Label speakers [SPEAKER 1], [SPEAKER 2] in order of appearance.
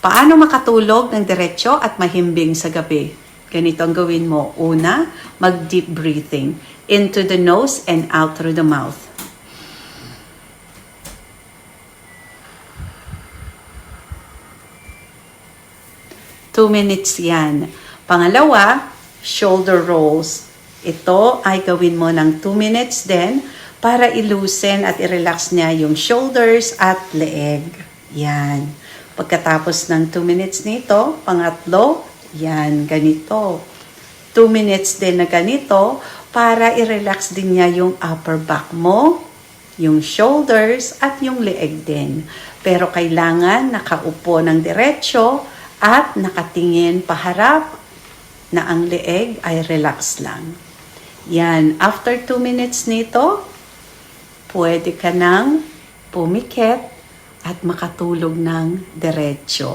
[SPEAKER 1] Paano makatulog ng diretsyo at mahimbing sa gabi? Ganito ang gawin mo. Una, mag-deep breathing. Into the nose and out through the mouth. Two minutes yan. Pangalawa, shoulder rolls. Ito ay gawin mo ng 2 minutes din para ilusen at i-relax niya yung shoulders at leeg. Yan. Pagkatapos ng 2 minutes nito, pangatlo, yan, ganito. 2 minutes din na ganito para i-relax din niya yung upper back mo, yung shoulders at yung leeg din. Pero kailangan nakaupo ng diretsyo at nakatingin paharap na ang leeg ay relax lang. Yan, after 2 minutes nito, pwede ka nang pumikit at makatulog ng diretsyo.